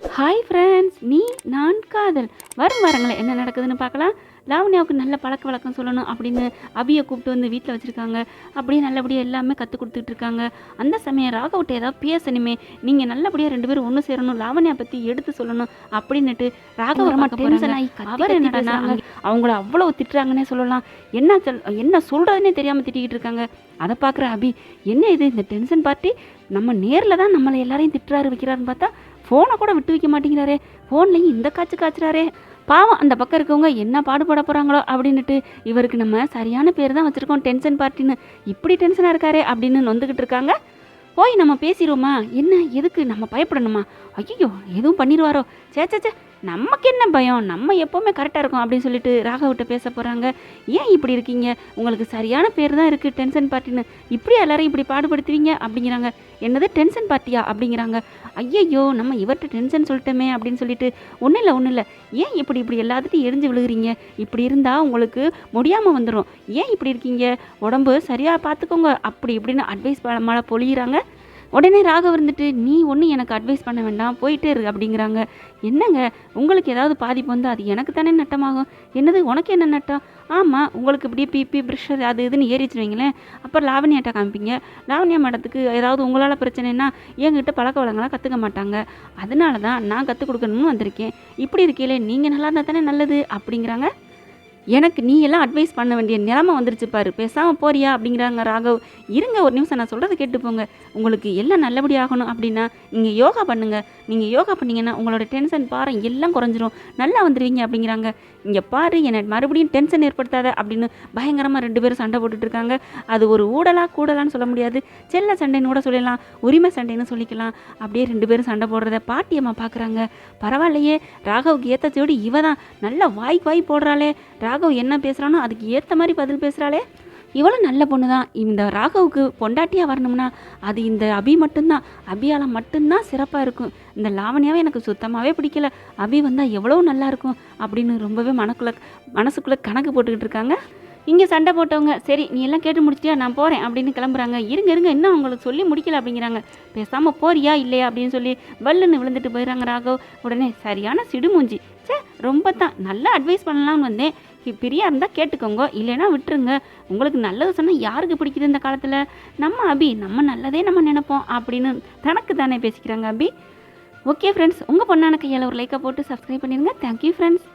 Hi friends நீ நான் காதல். வரும் வரங்களே என்ன நடக்குதுன்னு பார்க்கலாம். லாவண்யாவுக்கு நல்ல பழக்க வழக்கம் சொல்லணும் அப்படின்னு அபியை கூப்பிட்டு வந்து வீட்டில் வச்சுருக்காங்க. அப்படியே நல்லபடியாக எல்லாமே கற்றுக் கொடுத்துட்டு இருக்காங்க. அந்த சமயம் ராகவிட்ட ஏதாவது பேசணுமே. நீங்கள் நல்லபடியாக ரெண்டு பேரும் ஒன்று சேரணும் லாவண்யா பற்றி எடுத்து சொல்லணும் அப்படின்னுட்டு ராகவ பார்க்க போறாங்க. அவர் என்னடா அவங்கள அவ்வளோ திட்டுறாங்கன்னே சொல்லலாம். என்ன சொல் என்ன சொல்கிறதுனே தெரியாமல் திட்டிக்கிட்டு இருக்காங்க. அதை பார்க்குற அபி என்ன இது இந்த டென்ஷன் பார்ட்டி நம்ம நேரில் தான் நம்மளை எல்லாரையும் திட்டுறாரு வைக்கிறாருன்னு பார்த்தா ஃபோனை கூட விட்டு வைக்க மாட்டேங்கிறாரே. ஃபோன்லேயும் இந்த காய்ச்சி காய்ச்சுறாரே. பாவம் அந்த பக்கம் இருக்கவங்க என்ன பாடுபட போகிறாங்களோ அப்படின்னுட்டு இவருக்கு நம்ம சரியான பேர் தான் வச்சுருக்கோம் டென்ஷன் பார்ட்டின்னு. இப்படி டென்ஷனாக இருக்காரே அப்படின்னு நொந்துக்கிட்டு இருக்காங்க. போய் நம்ம பேசிடுவோமா? என்ன எதுக்கு? நம்ம பயப்படணுமா? ஐயோ எதுவும் பண்ணிடுவாரோ? சே சே சே நமக்கு என்ன பயம்? நம்ம எப்போவுமே கரெக்டாக இருக்கும் அப்படின்னு சொல்லிட்டு ராகவிட்ட பேச போகிறாங்க ஏன் இப்படி இருக்கீங்க? உங்களுக்கு சரியான பேர் தான் இருக்குது டென்ஷன் பார்ட்டின்னு. இப்படி எல்லாரையும் இப்படி பாடுபடுத்துவீங்க அப்படிங்கிறாங்க. என்னது டென்ஷன் பார்ட்டியா? அப்படிங்கிறாங்க. ஐயையோ நம்ம இவர்கிட்ட டென்ஷன் சொல்லிட்டோமே அப்படின்னு சொல்லிட்டு ஒன்றும் இல்லை ஒன்றும் இல்லை. ஏன் இப்படி இப்படி எல்லாத்துட்டும் எரிஞ்சு விழுகிறீங்க? இப்படி இருந்தால் உங்களுக்கு முடியாமல் வந்துடும் ஏன் இப்படி இருக்கீங்க? உடம்பு சரியாக பார்த்துக்கோங்க அப்படி இப்படின்னு அட்வைஸ் மழை பொழியிறாங்க. உடனே ராகவ் இருந்துட்டு நீ ஒன்றும் எனக்கு அட்வைஸ் பண்ண வேண்டாம் போயிட்டே இரு அப்படிங்கிறாங்க. என்னங்க? உங்களுக்கு ஏதாவது பாதிப்பு வந்து அது எனக்கு தானே நட்டமாகும். என்னது? உனக்கு என்ன நட்டம் ஆமாம் உங்களுக்கு இப்படியே பிபி ப்ரெஷர் அது இதுன்னு ஏறிச்சு வைங்களேன். அப்புறம் லாவண்யாட்ட காமிப்பீங்க. லாவண்யா மேடத்துக்கு ஏதாவது உங்களால் பிரச்சனைனா என்கிட்ட பழக்க வழங்கலாம் கற்றுக்க மாட்டாங்க. அதனால தான் நான் கற்றுக் கொடுக்கணும்னு வந்திருக்கேன். இப்படி இருக்கையில நீங்கள் நல்லா இருந்தால் தானே நல்லது? அப்படிங்கிறாங்க. எனக்கு நீ எல்லாம் அட்வைஸ் பண்ண வேண்டிய நிலமை வந்துருச்சு பாரு. பேசாமல் போறியா? அப்படிங்கிறாங்க ராகவ். இருங்க ஒரு நிமிஷம். நான் சொல்கிறத கேட்டு போங்க. உங்களுக்கு எல்லாம் நல்லபடி ஆகணும் அப்படின்னா நீங்கள் யோகா பண்ணுங்கள் நீங்கள் யோகா பண்ணிங்கன்னா உங்களோட டென்ஷன் பாரம் எல்லாம் குறைஞ்சிரும். நல்லா வந்துடுவீங்க அப்படிங்கிறாங்க. இங்கே பாரு என்னை மறுபடியும் டென்ஷன் ஏற்படுத்தாத அப்படின்னு பயங்கரமாக ரெண்டு பேரும் சண்டை போட்டுட்டு இருக்காங்க. அது ஒரு ஊடலா கூடலான்னு சொல்ல முடியாது. செல்ல சண்டைன்னு கூட சொல்லலாம் உரிமை சண்டைன்னு சொல்லிக்கலாம். அப்படியே ரெண்டு பேரும் சண்டை போடுறத பாட்டியம்மா பார்க்குறாங்க பரவாயில்லையே ராகவுக்கு ஏற்ற ஜோடி இவ தான் நல்லா வாய்க்கு வாய் போடுறாளே. ராகவ் என்ன பேசுகிறானோ அதுக்கு ஏற்ற மாதிரி பதில் பேசுகிறாளே இவளும் நல்ல பொண்ணு தான் இந்த ராகவுக்கு பொண்டாட்டியாக வரணும்னா அது இந்த அபி மட்டும்தான். அபியால் மட்டும்தான் சிறப்பாக இருக்கும். இந்த லாவணியாவே எனக்கு சுத்தமாகவே பிடிக்கல. அபி வந்தால் எவ்வளோ நல்லாயிருக்கும் அப்படின்னு ரொம்பவே மனக்குள்ள மனசுக்குள்ளே கணக்கு போட்டுக்கிட்டு இருக்காங்க. இங்கே சண்டை போட்டவங்க சரி நீ எல்லாம் கேட்டு முடிச்சிட்டியா? நான் போகிறேன் அப்படின்னு கிளம்புறாங்க. இருங்க இருங்க இன்னும் அவங்களுக்கு சொல்லி முடிக்கல அப்படிங்கிறாங்க. பேசாமல் போறியா இல்லையா? அப்படின்னு சொல்லி வல்லுன்னு விழுந்துட்டு போயிடுறாங்க ராகவ். உடனே சரியான சிடுமூஞ்சி. சே ரொம்ப தான் நல்லா அட்வைஸ் பண்ணலாம்னு வந்தேன். பிரியா இருந்தால் கேட்டுக்கோங்க. இல்லைன்னா விட்டுருங்க. உங்களுக்கு நல்லது சொன்னால் யாருக்கு பிடிக்குது இந்த காலத்தில்? நம்ம அபி நம்ம நல்லதே நம்ம நினைப்போம் அப்படின்னு தனக்கு தானே பேசிக்கிறாங்க அபி. ஓகே ஃப்ரெண்ட்ஸ் உங்கள் பொண்ணான கையால் ஒரு லைக்கை போட்டு சப்ஸ்கிரைப் பண்ணிடுங்க. Thank you friends